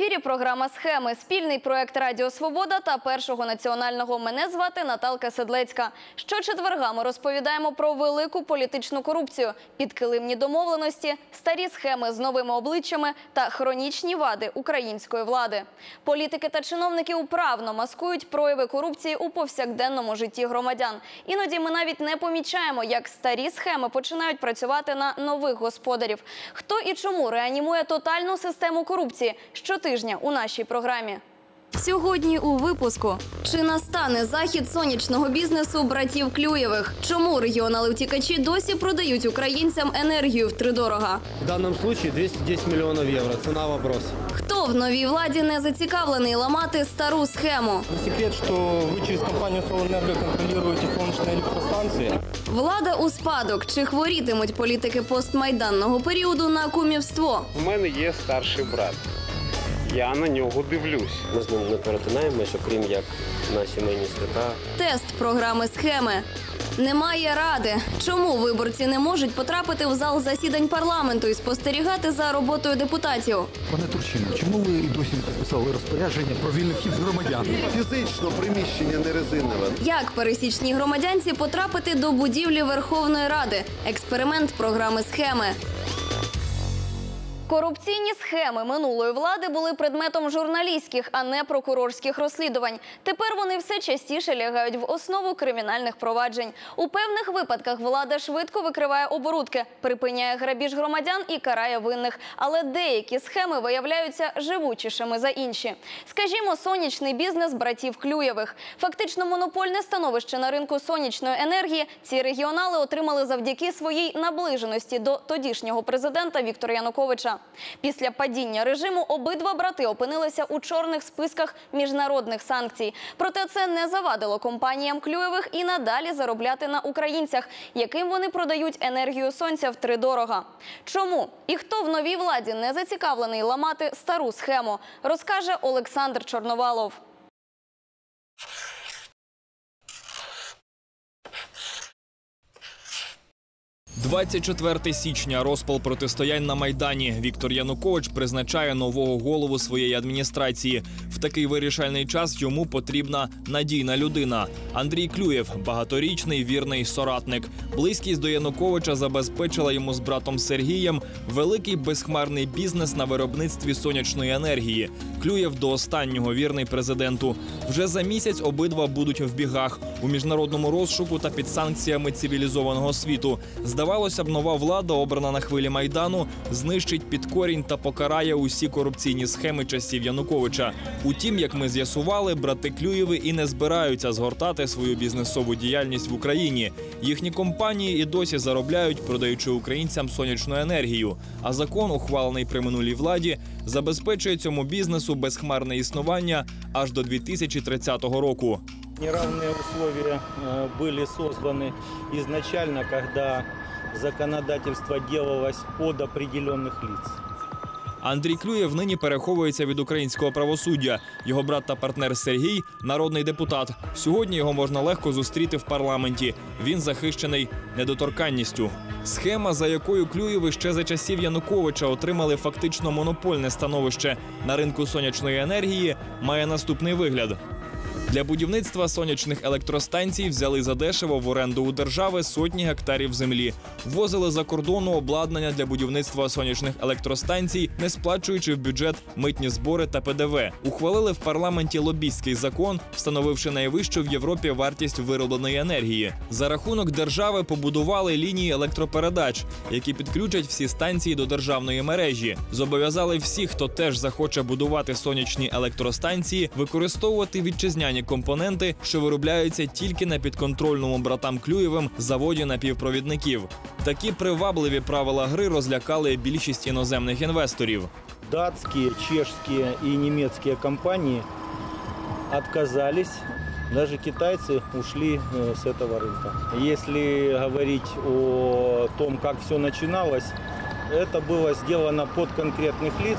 Ефірі. Програма схеми. Спільний проект Радіо Свобода та першого національного. Мене звати Наталка Седлецька. Щочетверга ми розповідаємо про велику політичну корупцію, підкилимні домовленості, старі схеми з новими обличчями та хронічні вади української влади. Політики та чиновники управно маскують прояви корупції у повсякденному житті громадян. Іноді ми навіть не помічаємо, як старі схеми починають працювати на нових господарів. Хто і чому реанімує тотальну систему корупції щотижня у нашій програмі. Сьогодні у випуску чи настане захід сонячного бізнесу братів Клюєвих? Чому регіонали втікачі досі продають українцям енергію втридорога? В данном случае 210 миллионов евро. Цена вопрос. Хто в новій владі не зацікавлений ламати стару схему? Не секрет, что вы через компанию «Солэнерго» контролируете солнечные электростанции. Влада у спадок. Чи хворітимуть політики постмайданного періоду на кумівство? У мене є старший брат. Я на нього дивлюсь. Ми з ним не перетинаємось, окрім як на сімейні свята. Тест програми схеми. Немає ради. Чому виборці не можуть потрапити в зал засідань парламенту і спостерігати за роботою депутатів? Пане Турчино, чому ви і досі не підписали розпорядження про вільний вхід громадян? Фізично приміщення не резинове. Як пересічній громадянці потрапити до будівлі Верховної Ради? Експеримент програми схеми. Корупційні схеми минулої влади були предметом журналістських, а не прокурорських розслідувань. Тепер вони все частіше лягають в основу кримінальних проваджень. У певних випадках влада швидко викриває оборудки, припиняє грабіж громадян і карає винних. Але деякі схеми виявляються живучішими за інші. Скажімо, сонячний бізнес братів Клюєвих. Фактично монопольне становище на ринку сонячної енергії ці регіонали отримали завдяки своїй наближеності до тодішнього президента Віктора Януковича. Після падіння режиму обидва брати опинилися у чорних списках міжнародних санкцій. Проте це не завадило компаніям Клюєвих і надалі заробляти на українцях, яким вони продають енергію сонця втридорога. Чому і хто в новій владі не зацікавлений ламати стару схему, розкаже Олександр Чорновалов. 24 січня розпал протистоянь на майдані. Віктор Янукович призначає нового голову своєї адміністрації. В такий вирішальний час йому потрібна надійна людина. Андрій Клюєв, багаторічний вірний соратник. Близькість до Януковича забезпечила йому з братом Сергієм великий безхмарний бізнес на виробництві сонячної енергії. Клюєв до останнього вірний президенту. Вже за місяць обидва будуть в бігах у міжнародному розшуку та під санкціями цивілізованого світу. Здавалося б, нова влада, обрана на хвилі майдану, знищить під корінь та покарає усі корупційні схеми часів Януковича. Утім, як ми з'ясували, брати Клюєви і не збираються згортати свою бізнесову діяльність в Україні. Їхні компанії і досі заробляють, продаючи українцям сонячну енергію. А закон, ухвалений при минулій владі, забезпечує цьому бізнесу безхмарне існування аж до 2030 року. Неравные условия э, были созданы изначально, когда законодательство делалось под определенных лиц. Андрій Клюєв нині переховується від українського правосуддя. Його брат та партнер Сергій народний депутат. Сьогодні його можна легко зустріти в парламенті. Він захищений недоторканністю. Схема, за якою Клюєви ще за часів Януковича отримали фактично монопольне становище на ринку сонячної енергії, має наступний вигляд. Для будівництва сонячних електростанцій взяли задешево в оренду у держави сотні гектарів землі, ввозили за кордону обладнання для будівництва сонячних електростанцій, не сплачуючи в бюджет митні збори та ПДВ. Ухвалили в парламенті лобістський закон, встановивши найвищу в Європі вартість виробленої енергії. За рахунок держави побудували лінії електропередач, які підключать всі станції до державної мережі. Зобов'язали всіх, хто теж захоче будувати сонячні електростанції, використовувати вітчизняні компоненти, що виробляються тільки на підконтрольному братам Клюєвим заводі напівпровідників. Такі привабливі правила гри розлякали більшість іноземних інвесторів. Датские, чешские и немецкие компании отказались. Даже китайцы ушли э, с этого рынка. Если говорить о том, как все начиналось, это было сделано под конкретных лиц.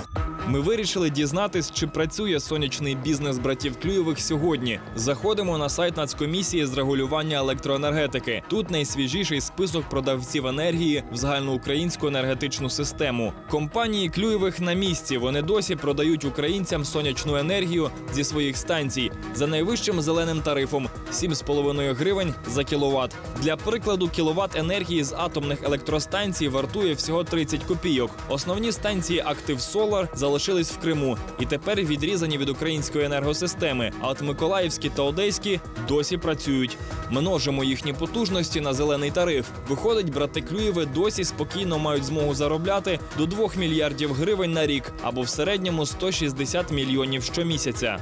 Ми вирішили дізнатись, чи працює сонячний бізнес братів Клюєвих сьогодні. Заходимо на сайт Нацкомісії з регулювання електроенергетики. Тут найсвіжіший список продавців енергії в загальноукраїнську енергетичну систему. Компанії Клюєвих на місці. Вони досі продають українцям сонячну енергію зі своїх станцій за найвищим зеленим тарифом 7,5 гривень за кіловат. Для прикладу, кіловат енергії з атомних електростанцій вартує всього 30 копійок. Основні станції Актив Солар залишились в Криму і тепер відрізані від української енергосистеми. А от Миколаївські та Одеські досі працюють. Множимо їхні потужності на зелений тариф. Виходить, брати Клюєви досі спокійно мають змогу заробляти до 2 мільярдів гривень на рік або в середньому 160 мільйонів щомісяця.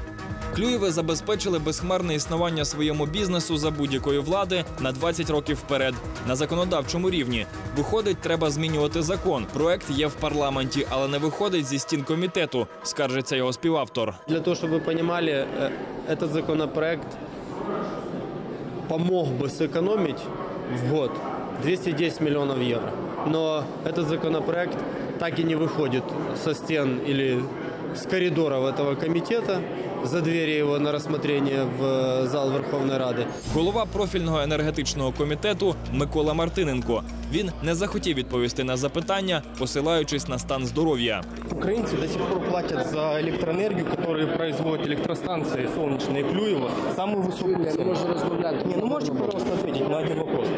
Клюєви забезпечили безхмарне існування своєму бізнесу за будь-якої влади на 20 років вперед. На законодавчому рівні виходить, треба змінювати закон. Проект є в парламенті, але не виходить зі стін комітету. Скаржиться його співавтор. Для того, чтобы вы понимали, э, этот законопроект помог бы сэкономить в год 210 миллионов евро. Но этот законопроект так и не выходит со стен или с коридоров этого комитета, за двери его на рассмотрение в э, зал Верховной Рады. Голова профільного енергетичного комітету Микола Мартиненко. Він не захотів відповісти на запитання, посилаючись на стан здоров'я. Украинцы до сих пор платят за электроэнергию, которую производят электростанции солнечные Клюева, самую высокую цену. Не, ну можете, пожалуйста, ответить на один вопрос.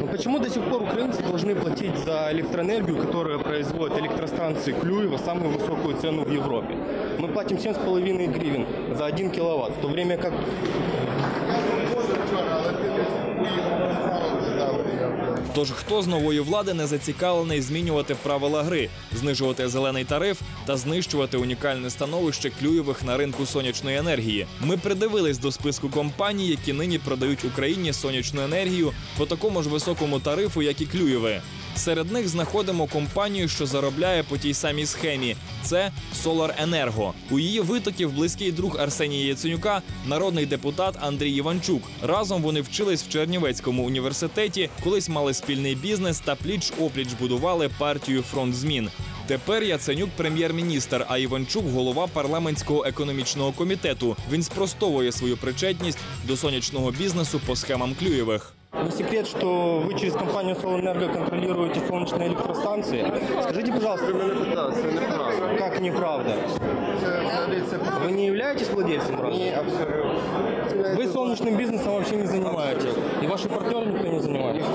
Ну, почему до сих пор украинцы должны платить за электроэнергию, которую производят электростанции Клюева, самую высокую цену в Европе? Мы платим 7,5 гривен за 1 киловатт, в то время как Тож хто з нової влади не зацікавлений змінювати правила гри, знижувати зелений тариф та знищувати унікальне становище клюєвих на ринку сонячної енергії? Ми придивились до списку компаній, які нині продають Україні сонячну енергію по такому ж високому тарифу, як і клюєви. Серед них знаходимо компанію, що заробляє по тій самій схемі. Це Solar Енерго. У її витоків близький друг Арсенія Яценюка, народний депутат Андрій Іванчук. Разом вони вчились в Чернівецькому університеті, колись мали спільний бізнес та пліч опліч будували партію фронт змін. Тепер Яценюк прем'єр-міністр, а Іванчук голова парламентського економічного комітету. Він спростовує свою причетність до сонячного бізнесу по схемам Клюєвих. Не секрет, что вы через компанию Солэнерго контролируете солнечные электростанции. Скажите, пожалуйста, как неправда? Вы не являетесь владельцем, правда? Ні, абсолютно. Вы солнечным бизнесом вообще не занимаетесь. И ваши партнеры никто не занимается.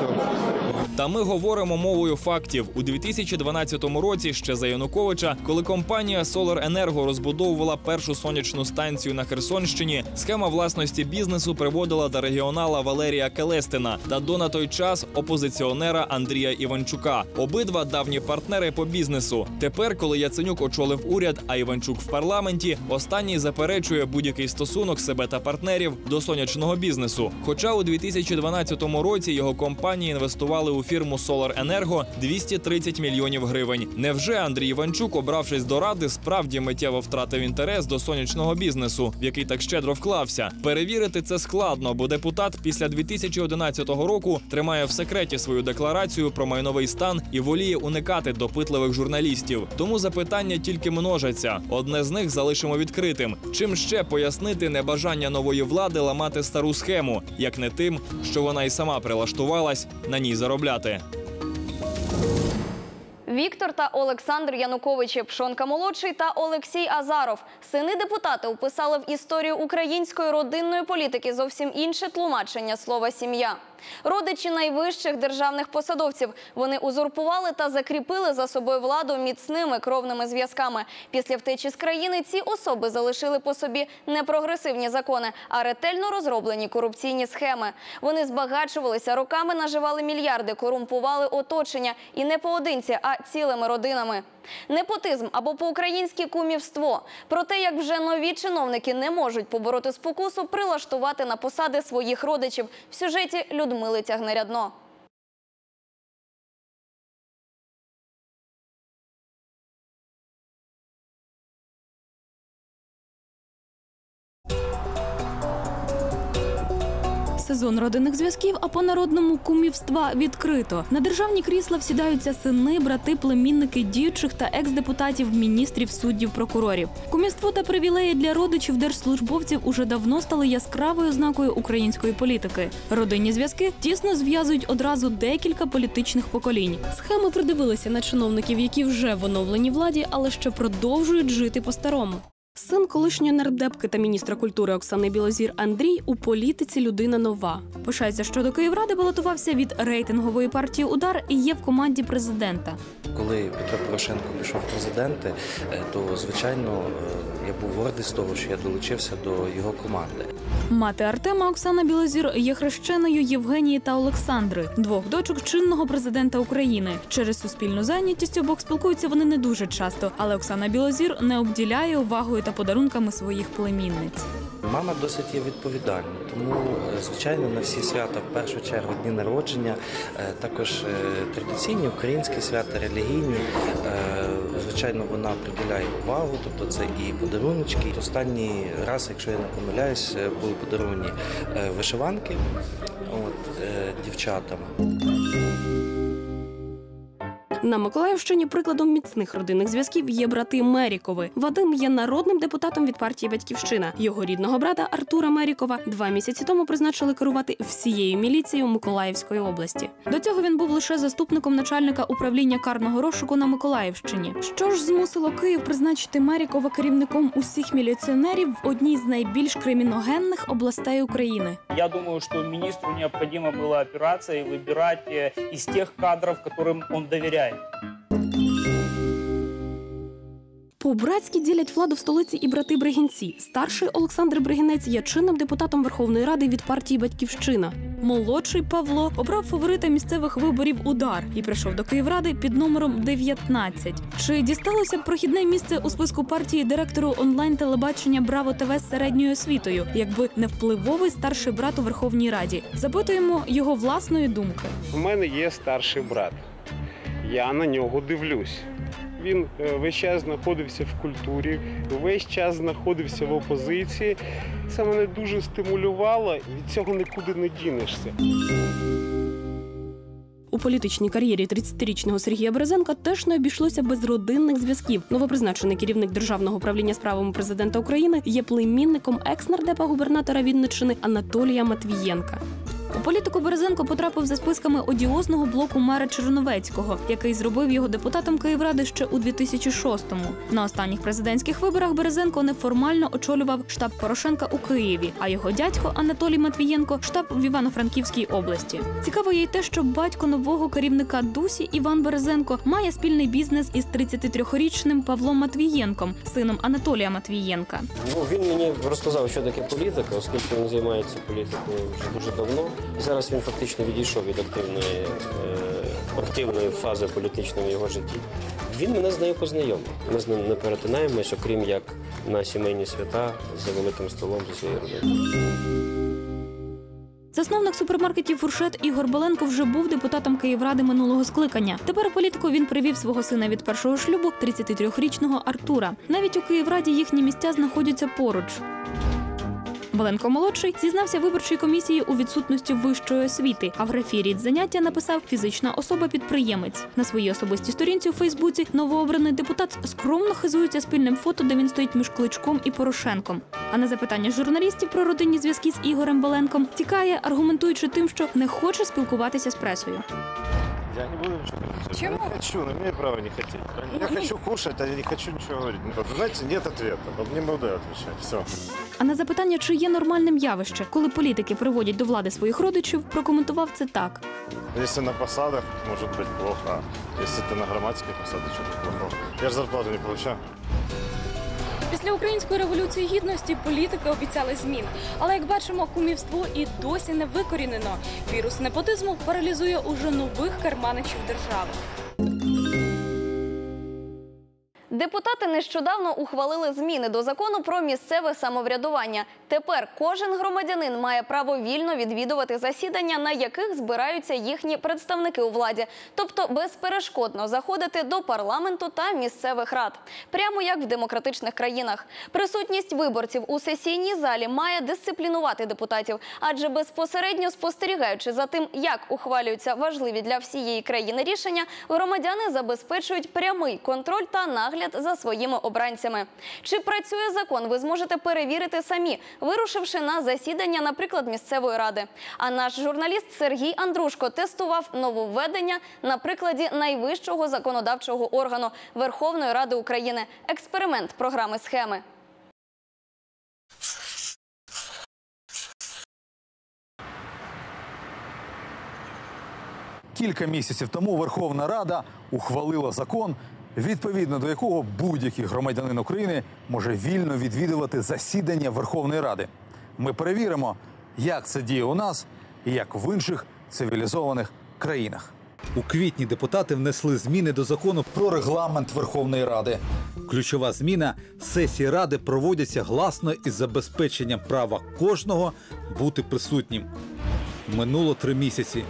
Та ми говоримо мовою фактів у 2012 році, ще за Януковича, коли компанія Solar Енерго розбудовувала першу сонячну станцію на Херсонщині. Схема власності бізнесу приводила до регіонала Валерія Келестина та до на той час опозиціонера Андрія Іванчука. Обидва давні партнери по бізнесу. Тепер, коли Яценюк очолив уряд, а Іванчук в парламенті, останній заперечує будь-який стосунок себе та партнерів до сонячного бізнесу. Хоча у 2012 році його компанії інвестували у фірму Solar Енерго 230 мільйонів гривень. Невже Андрій Іванчук, обравшись до ради, справді миттєво втратив інтерес до сонячного бізнесу, в який так щедро вклався? Перевірити це складно, бо депутат після 2011 року тримає в секреті свою декларацію про майновий стан і воліє уникати допитливих журналістів. Тому запитання тільки множаться. Одне з них залишимо відкритим. Чим ще пояснити небажання нової влади ламати стару схему, як не тим, що вона й сама прилаштувалась на ній заробляти. Віктор та Олександр Януковичі, Пшонка молодший та Олексій Азаров. Сини депутати вписали в історію української родинної політики зовсім інше тлумачення слова сім'я. Родичі найвищих державних посадовців. Вони узурпували та закріпили за собою владу міцними кровними зв'язками. Після втечі з країни ці особи залишили по собі не прогресивні закони, а ретельно розроблені корупційні схеми. Вони збагачувалися роками, наживали мільярди, корумпували оточення і не поодинці, а цілими родинами. Непотизм або по-українськи кумівство. Про те, як вже нові чиновники не можуть побороти спокусу, прилаштувати на посади своїх родичів в сюжеті Людмили Тягнерядно. Сезон родинних зв'язків, а по народному кумівства відкрито. На державні крісла всідаються сини, брати, племінники діючих та екс-депутатів, міністрів, суддів, прокурорів. Кумівство та привілеї для родичів держслужбовців уже давно стали яскравою ознакою української політики. Родинні зв'язки тісно зв'язують одразу декілька політичних поколінь. Схеми придивилися на чиновників, які вже в оновленій владі, але ще продовжують жити по-старому. Син колишньої нардепки та міністра культури Оксани Білозір Андрій у політиці людина нова. Пишається, що до Київради балотувався від рейтингової партії Удар і є в команді президента. Коли Петро Порошенко пішов в президенти, е, то звичайно е, я був гордий з того, що я долучився до його команди. Мати Артема Оксана Білозір є хрещеною Євгенії та Олександри, двох дочок чинного президента України. Через суспільну зайнятість обох спілкуються вони не дуже часто, але Оксана Білозір не обділяє увагою та подарунками своїх племінниць. Мама досить є відповідальна, тому е, звичайно на всі свята, в першу чергу дні народження, е, також е, традиційні українські свята, релігійні. Звичайно, вона приділяє увагу, тобто це і подаруночки. Останній раз, якщо я не помиляюсь, були подаровані вишиванки от, дівчатам. На Миколаївщині прикладом міцних родинних зв'язків є брати Мерікови. Вадим є народним депутатом від партії Батьківщина. Його рідного брата Артура Мерікова два місяці тому призначили керувати всією міліцією Миколаївської області. До цього він був лише заступником начальника управління карного розшуку на Миколаївщині. Що ж змусило Київ призначити Мерікова керівником усіх міліціонерів в одній з найбільш криміногенних областей України? Я думаю, что министру необходимо было опираться и выбирать э, из тех кадров, которым он По-братськи ділять владу в столиці і брати Бригінці. Старший Олександр Бригінець є чинним депутатом Верховної Ради від партії Батьківщина. Молодший Павло обрав фаворита місцевих виборів удар і прийшов до Київради під номером 19. Чи дісталося б прохідне місце у списку партії директору онлайн телебачення Браво ТВ з середньою освітою, якби не впливовий старший брат у Верховній Раді? Запитуємо його власної думки. У мене є старший брат. Я на нього дивлюсь. Він е, весь час знаходився в культурі, весь час знаходився в опозиції. Це мене дуже стимулювало, від цього нікуди не дінешся. У політичній кар'єрі 30-річного Сергія Березенка теж не обійшлося без родинних зв'язків. Новопризначений керівник державного управління справами президента України є племінником екс-нардепа губернатора Вінниччини Анатолія Матвієнка. У політику Березенко потрапив за списками одіозного блоку мера Черновецького, який зробив його депутатом Київради ще у 2006-му. На останніх президентських виборах Березенко неформально очолював штаб Порошенка у Києві, а його дядько Анатолій Матвієнко штаб в Івано-Франківській області. Цікаво є й те, що батько нового керівника Дусі Іван Березенко має спільний бізнес із 33-річним Павлом Матвієнком, сином Анатолія Матвієнка. Ну, він мені розказав, що таке політика, оскільки він займається політикою вже дуже давно. Зараз він фактично відійшов від активної, е, активної фази політичної в його житті. Він мене з нею познайомив. Ми з ним не перетинаємось, окрім як на сімейні свята за великим столом зі своєю родиною. Засновник супермаркетів Фуршет Ігор Боленко вже був депутатом Київради минулого скликання. Тепер політику він привів свого сина від першого шлюбу 33-річного Артура. Навіть у Київраді їхні місця знаходяться поруч. Боленко молодший зізнався виборчій комісії у відсутності вищої освіти, а в графі заняття написав фізична особа-підприємець. На своїй особистій сторінці у Фейсбуці новообраний депутат скромно хизується спільним фото, де він стоїть між Кличком і Порошенком. А на запитання журналістів про родинні зв'язки з Ігорем Боленком тікає, аргументуючи тим, що не хоче спілкуватися з пресою. Я не буду ничего говорить. Почему? Я не хочу, но имею право не хотеть. Я хочу кушать, а я не хочу ничего говорить. Ну, вот, Знаете, нет ответа. Вот не буду отвечать. Все. А на запитання, чи є нормальним явище, коли політики приводять до влади своїх родичів, прокоментував це так. Если на посадах, может быть плохо. Если ты на громадских посадах, что-то плохого. Я же зарплату не получаю. Після української революції гідності політики обіцяли змін. Але як бачимо, кумівство і досі не викорінено. Вірус непотизму паралізує уже нових карманичів держави. Депутати нещодавно ухвалили зміни до закону про місцеве самоврядування. Тепер кожен громадянин має право вільно відвідувати засідання, на яких збираються їхні представники у владі, тобто безперешкодно заходити до парламенту та місцевих рад, прямо як в демократичних країнах. Присутність виборців у сесійній залі має дисциплінувати депутатів, адже безпосередньо спостерігаючи за тим, як ухвалюються важливі для всієї країни рішення, громадяни забезпечують прямий контроль та нагляд за своїми обранцями. Чи працює закон, ви зможете перевірити самі, вирушивши на засідання, наприклад, місцевої ради. А наш журналіст Сергій Андрушко тестував нововведення на прикладі найвищого законодавчого органу Верховної Ради України. Експеримент програми схеми. Кілька місяців тому Верховна Рада ухвалила закон, відповідно до якого будь-який громадянин України може вільно відвідувати засідання Верховної Ради. Ми перевіримо, як це діє у нас і як в інших цивілізованих країнах. У квітні депутати внесли зміни до закону про регламент Верховної Ради. Ключова зміна сесії ради проводяться гласно із забезпеченням права кожного бути присутнім. Минуло три місяці.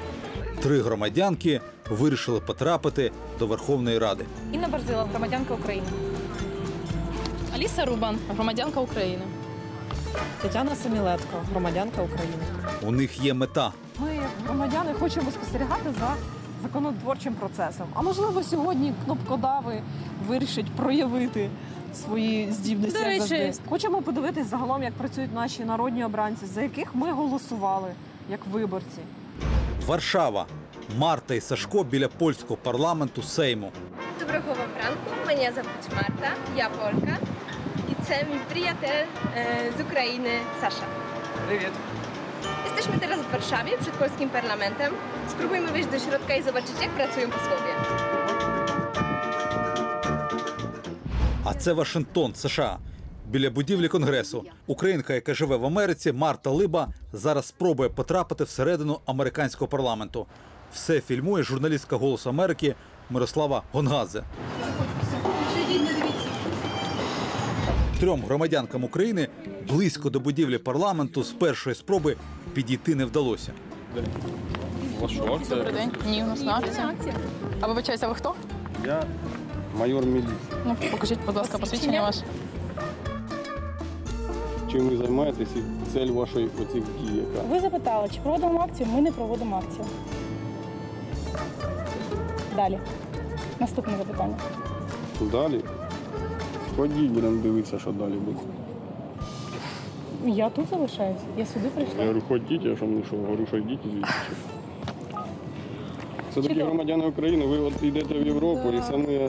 Три громадянки вирішили потрапити до Верховної Ради. Інна Барзила, громадянка України. Аліса Рубан, громадянка України. Тетяна Самілетко, громадянка України. У них є мета Ми, як громадяни, хочемо спостерігати за законотворчим процесом. А можливо, сьогодні кнопкодави вирішать проявити свої здібності. До як речі. завжди. Хочемо подивитись загалом, як працюють наші народні обранці, за яких ми голосували як виборці. Варшава. Марта і Сашко біля польського парламенту Сейму. Доброго вам ранку. Мене звуть Марта, я полька. І це мій приятель e, z Ukrainy, Sasza. Привіт. Jesteśmy teraz w Warszawie przed polskim parlamentem. Spróbujmy wejść do środka i zobaczyć, jak pracują posłowie. А це Вашингтон, США. Біля будівлі конгресу. Українка, яка живе в Америці, Марта Либа, зараз спробує потрапити всередину американського парламенту. Все фільмує журналістка Голосу Америки Мирослава Гонгадзе. Трьом громадянкам України близько до будівлі парламенту з першої спроби підійти не вдалося. Добрий день. Ні, у нас на. А вибачаюся, ви хто? Я майор міліції. Ну, покажіть, будь ласка, посвідчення ваше. Чим ви займаєтесь і цель вашої оцих дій, яка? Ви запитали, чи проводимо акцію? Ми не проводимо акцію. Далі. Наступне запитання. Далі? Ходіть, будемо дивитися, що далі буде. Я тут залишаюсь. Я сюди Я прийшла. говорю, ходіть, я що, ну що, говорю, що йдіть звідси. Це такі Чудово. громадяни України, ви от йдете в Європу і самі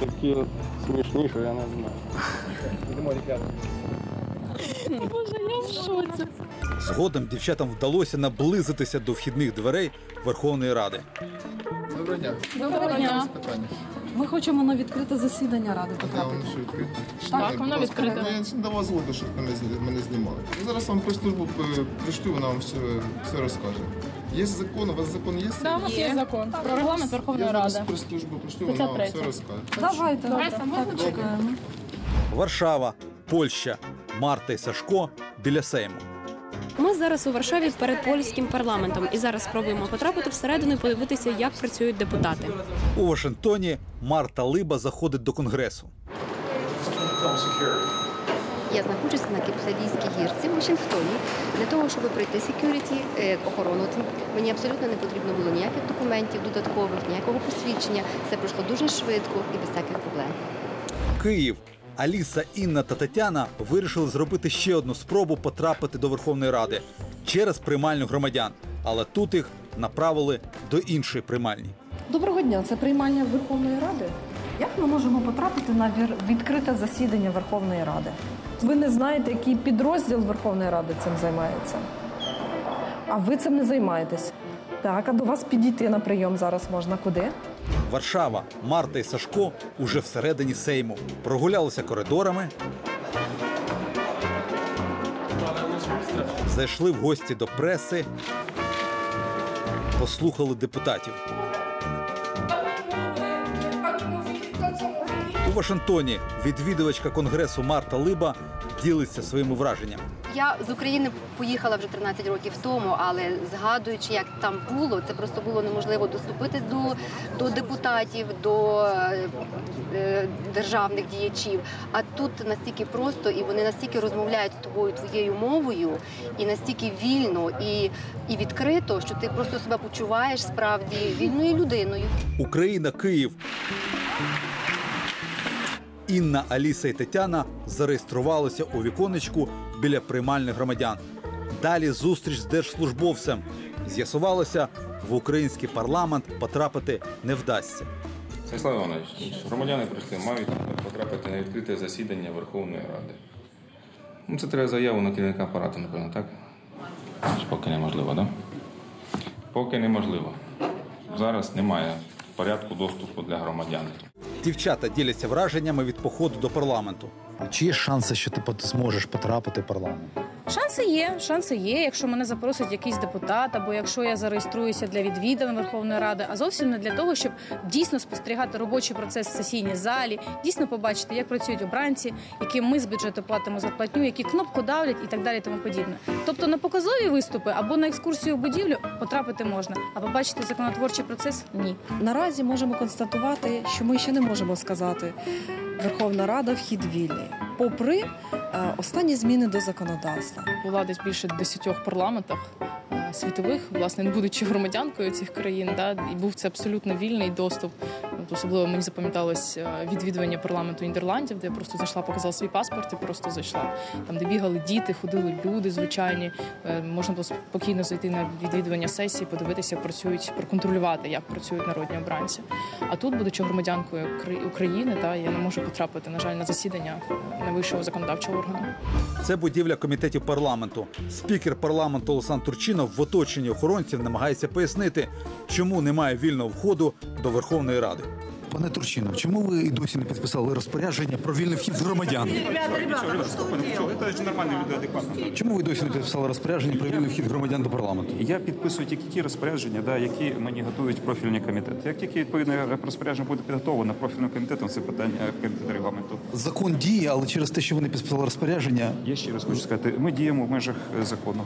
такі смішні, що я не знаю. Йдемо, ребята. Боже, я в шоці. Згодом дівчатам вдалося наблизитися до вхідних дверей Верховної Ради. Доброго дня. Доброго дня. Ми хочемо на відкрите засідання ради потрапити. Так, воно відкрите. Я давав згоду, щоб мене, мене знімали. Я зараз вам прес-службу е, пришлю, вона вам все, все розкаже. Є закон, у вас закон є? Да, у нас є закон про регламент Верховної Я зараз Ради. прес-службу пришлю, Стаття вона вам все розкаже. Давайте, Добре. так, так, чекаємо. Варшава, Польща, Марта і Сашко біля Сейму. Ми зараз у Варшаві перед польським парламентом і зараз спробуємо потрапити всередину і подивитися, як працюють депутати. У Вашингтоні Марта Либа заходить до конгресу. Я знаходжуся на Кіпсадійській гірці в Вашингтоні для того, щоб пройти security, е, охорону. Мені абсолютно не потрібно було ніяких документів додаткових, ніякого посвідчення. Все пройшло дуже швидко і без всяких проблем. Київ. Аліса, Інна та Тетяна вирішили зробити ще одну спробу потрапити до Верховної Ради через приймальню громадян. Але тут їх направили до іншої приймальні. Доброго дня, це приймання Верховної Ради. Як ми можемо потрапити на відкрите засідання Верховної Ради? Ви не знаєте, який підрозділ Верховної Ради цим займається. А ви цим не займаєтесь. Так, а до вас підійти на прийом зараз можна куди? Варшава, Марта і Сашко уже всередині Сейму. Прогулялися коридорами. Зайшли в гості до преси, послухали депутатів. У Вашингтоні відвідувачка конгресу Марта Либа ділиться своїми враженнями. Я з України поїхала вже 13 років тому, але згадуючи, як там було, це просто було неможливо доступитись до, до депутатів, до е, е, державних діячів. А тут настільки просто, і вони настільки розмовляють з тобою твоєю мовою, і настільки вільно і, і відкрито, що ти просто себе почуваєш справді вільною людиною. Україна, Київ. Інна, Аліса і Тетяна зареєструвалися у віконечку біля приймальних громадян. Далі зустріч з держслужбовцем. З'ясувалося, в український парламент потрапити не вдасться. Станіслав Іванович, громадяни прийшли, мають потрапити на відкрите засідання Верховної Ради. Ну, це треба заяву на керівника апарату, напевно, так? Поки неможливо, так? Да? Поки неможливо. Зараз немає порядку доступу для громадян. Дівчата діляться враженнями від походу до парламенту. Чи є шанси, що ти зможеш потрапити в парламент? Шанси є, шанси є, якщо мене запросить якийсь депутат, або якщо я зареєструюся для відвідин Верховної Ради, а зовсім не для того, щоб дійсно спостерігати робочий процес в сесійній залі, дійсно побачити, як працюють обранці, яким ми з бюджету платимо зарплатню, які кнопку давлять і так далі, тому подібне. Тобто на показові виступи або на екскурсію в будівлю потрапити можна, а побачити законотворчий процес ні. Наразі можемо констатувати, що ми ще не можемо сказати Верховна Рада вхід вільний, попри останні зміни до законодавства. була десь більше десятьох парламентах е, світових, власне, не будучи громадянкою цих країн, да, і був це абсолютно вільний доступ. Особливо мені запам'яталось е, відвідування парламенту Нідерландів, де я просто зайшла, показала свій паспорт і просто зайшла. Там, де бігали діти, ходили люди звичайні. Е, Можна було спокійно зайти на відвідування сесії, подивитися, як працюють, проконтролювати, як працюють народні обранці. А тут, будучи громадянкою України, та я не можу потрапити, на жаль, на засідання найвищого законодавчого органу. Це будівля комітетів парламенту. Спікер парламенту Олександр Турчинов в оточенні охоронців намагається пояснити, чому немає вільного входу до Верховної Ради. Пане Турчинов, чому ви і досі не підписали розпорядження про вільний вхід громадян? Це нормальні люди адекватно. Чому ви досі не підписали розпорядження про вільний вхід громадян до парламенту? Я підписую тільки ті розпорядження, да, які мені готують профільні комітети. Як тільки відповідне розпорядження буде підготовлено профільним комітетом, це питання комітету регламенту. Закон діє, але через те, що ви не підписали розпорядження. Я ще раз хочу сказати, ми діємо в межах е, закону.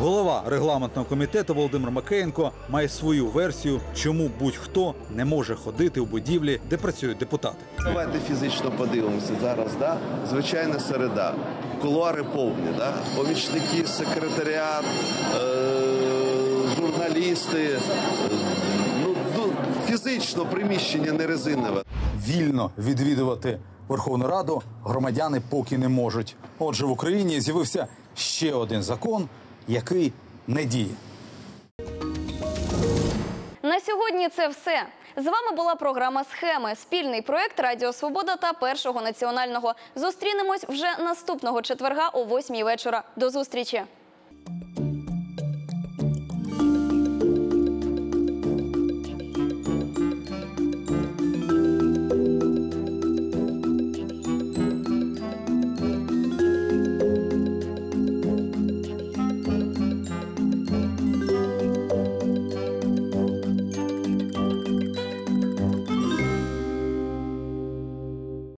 Голова регламентного комітету Володимир Макеєнко має свою версію, чому будь-хто не може ходити у будівлі, де працюють депутати. Давайте фізично подивимося зараз. Да? Звичайна середа. Кулуари повні, да? помічники, секретаріат, е- журналісти. Е- Ну, фізично приміщення не резинове. Вільно відвідувати Верховну Раду громадяни поки не можуть. Отже, в Україні з'явився ще один закон, який не діє. На сьогодні це все. З вами була програма Схеми, спільний проект Радіо Свобода та Першого національного. Зустрінемось вже наступного четверга о 8 вечора. До зустрічі.